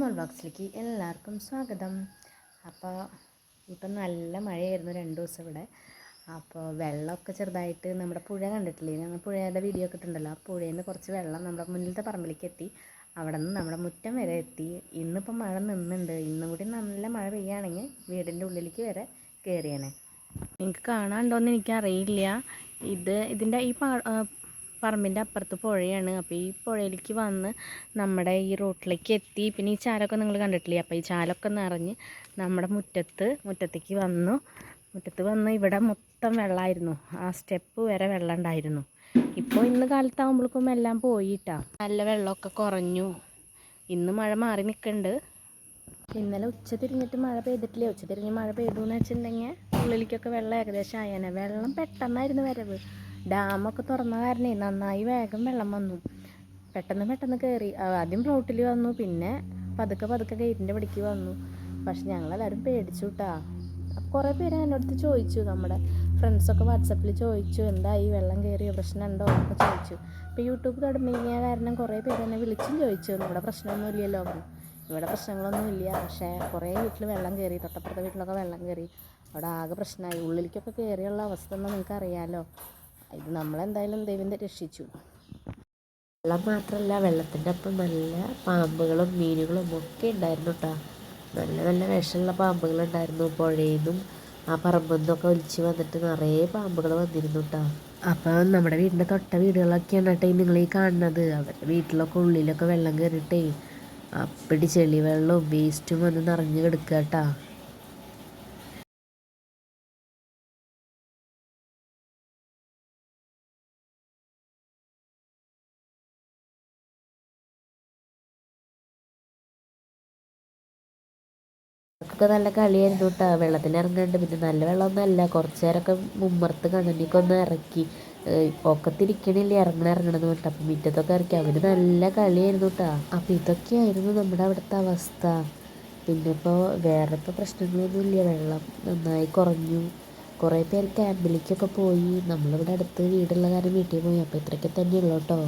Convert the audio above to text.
ജിമോൾ ബോക്സിലേക്ക് എല്ലാവർക്കും സ്വാഗതം. അപ്പോൾ ഇപ്പം നല്ല മഴയായിരുന്നു രണ്ട് ദിവസം ഇവിടെ. അപ്പോൾ വെള്ളമൊക്കെ ചെറുതായിട്ട് നമ്മുടെ പുഴ കണ്ടിട്ടില്ലേ? ഞങ്ങൾ പുഴയുടെ വീഡിയോ ഒക്കെ ഇട്ടുണ്ടല്ലോ ആ പുഴയിൽ നിന്ന് കുറച്ച് വെള്ളം നമ്മുടെ മുന്നിലത്തെ പറമ്പിലേക്ക് എത്തി. അവിടെ നിന്ന് നമ്മുടെ മുറ്റം വരെ എത്തി. ഇന്നിപ്പം മഴ നിന്നുണ്ട്. ഇന്നും കൂടി നല്ല മഴ പെയ്യുകയാണെങ്കിൽ വീടിന്റെ ഉള്ളിലേക്ക് വരെ കയറിയാണ് നിങ്ങൾക്ക് കാണാനുണ്ടോയെന്ന് എനിക്കറിയില്ല. ഇത് ഇതിന്റെ ഈ പറമ്പിന്റെ അപ്പുറത്ത് പുഴയാണ്. അപ്പോൾ ഈ പുഴയിലേക്ക് വന്ന് നമ്മുടെ ഈ റോട്ടിലേക്ക് എത്തി. പിന്നെ ഈ ചാലൊക്കെ നിങ്ങൾ കണ്ടിട്ടില്ലേ? അപ്പോൾ ഈ ചാലൊക്കെ നിറഞ്ഞ് നമ്മുടെ മുറ്റത്ത് മുറ്റത്തേക്ക് വന്നു. മുറ്റത്ത് വന്ന് ഇവിടെ മൊത്തം വെള്ളമായിരുന്നു ആ സ്റ്റെപ്പ് വരെ വെള്ളം ഉണ്ടായിരുന്നു. ഇപ്പോൾ ഇന്ന് കാലത്താകുമ്പോഴേക്കും എല്ലാം പോയിട്ടാ നല്ല വെള്ളമൊക്കെ കുറഞ്ഞു. ഇന്ന് മഴ മാറി നിൽക്കുന്നുണ്ട് ഇന്നലെ ഉച്ച തിരിഞ്ഞിട്ട് മഴ പെയ്തിട്ടില്ല? ഉച്ച തിരിഞ്ഞ് മഴ പെയ്തു എന്ന് വെച്ചിട്ടുണ്ടെങ്കിൽ ഉള്ളിലേക്കൊക്കെ വെള്ളം ഏകദേശം ആയേനെ. വെള്ളം പെട്ടെന്നായിരുന്നു വരവ്. ഡാമൊക്കെ തുറന്ന കാരണേ നന്നായി വേഗം വെള്ളം വന്നു. പെട്ടെന്ന് പെട്ടെന്ന് കയറി ആദ്യം റോട്ടിൽ വന്നു. പിന്നെ പതുക്കെ പതുക്കെ ഗേറ്റിന്റെ പടിക്ക് വന്നു. പക്ഷെ ഞങ്ങളെല്ലാവരും പേടിച്ചു കേട്ടാ കുറേ പേര് എന്നോടത്ത് ചോദിച്ചു. നമ്മുടെ ഫ്രണ്ട്സൊക്കെ വാട്സപ്പിൽ ചോദിച്ചു. എന്തായി? വെള്ളം കയറിയോ പ്രശ്നമുണ്ടോ എന്നൊക്കെ ചോദിച്ചു. ഇപ്പോൾ യൂട്യൂബ് തുടങ്ങിയ കാരണം കുറേ പേര് എന്നെ വിളിച്ചും ചോദിച്ചു. നമ്മുടെ പ്രശ്നമൊന്നുമില്ലല്ലോ. ഇവിടെ പ്രശ്നങ്ങളൊന്നുമില്ല പക്ഷേ കുറേ വീട്ടിൽ വെള്ളം കയറി തൊട്ടപ്പുറത്തെ വീട്ടിലൊക്കെ വെള്ളം കയറി അവിടെ ആകെ പ്രശ്നമായി. ഉള്ളിലേക്കൊക്കെ കയറിയുള്ള അവസ്ഥ ഒന്നും നിങ്ങൾക്ക് അറിയാമല്ലോ ഇത് നമ്മളെന്തായാലും ദൈവം രക്ഷിച്ചു. വെള്ളം മാത്രമല്ല വെള്ളത്തിന്റെ ഒപ്പം നല്ല പാമ്പുകളും മീനുകളും ഒക്കെ ഉണ്ടായിരുന്നു കേട്ടോ നല്ല നല്ല വിഷമുള്ള പാമ്പുകളുണ്ടായിരുന്നു. പുഴയിൽ നിന്നും ആ പറമ്പിൽ നിന്നൊക്കെ ഒലിച്ച് വന്നിട്ട് നിറയെ പാമ്പുകൾ വന്നിരുന്നു കേട്ടോ അപ്പം നമ്മുടെ വീടിന്റെ തൊട്ട വീടുകളൊക്കെയാണ് കേട്ടോ നിങ്ങൾ ഈ കാണുന്നത്. അവരുടെ വീട്ടിലൊക്കെ ഉള്ളിലൊക്കെ വെള്ളം കയറിയിട്ടേ അപ്പടി ചെളി വെള്ളവും വേസ്റ്റും വന്ന് നിറഞ്ഞു കിടക്കുക കേട്ടോ. നല്ല കളിയായിരുന്നു കേട്ടോ. വെള്ളത്തിൽ ഇറങ്ങാണ്ട് പിന്നെ നല്ല വെള്ളമൊന്നും അല്ല കുറച്ച് നേരമൊക്കെ മുമ്മർത്ത് കണ്ണനിക്ക് ഒന്ന് ഇറക്കി. ഒക്കത്തിരിക്കണില്ല ഇറങ്ങണ ഇറങ്ങണെന്ന് പറഞ്ഞിട്ട് അപ്പം മുറ്റത്തൊക്കെ ഇറക്കി. അവർ നല്ല കളിയായിരുന്നു കേട്ടോ അപ്പം ഇതൊക്കെയായിരുന്നു നമ്മുടെ അവിടുത്തെ അവസ്ഥ. പിന്നെ ഇപ്പോൾ വേറെ ഇപ്പോൾ പ്രശ്നങ്ങളൊന്നുമില്ല. വെള്ളം നന്നായി കുറഞ്ഞു. കുറേ പേർ ക്യാമ്പിലേക്കൊക്കെ പോയി. നമ്മളിവിടെ അടുത്ത് വീടുള്ള കാര്യം വീട്ടിൽ പോയി. അപ്പോൾ ഇത്രയൊക്കെ തന്നെയുള്ളൂ കേട്ടോ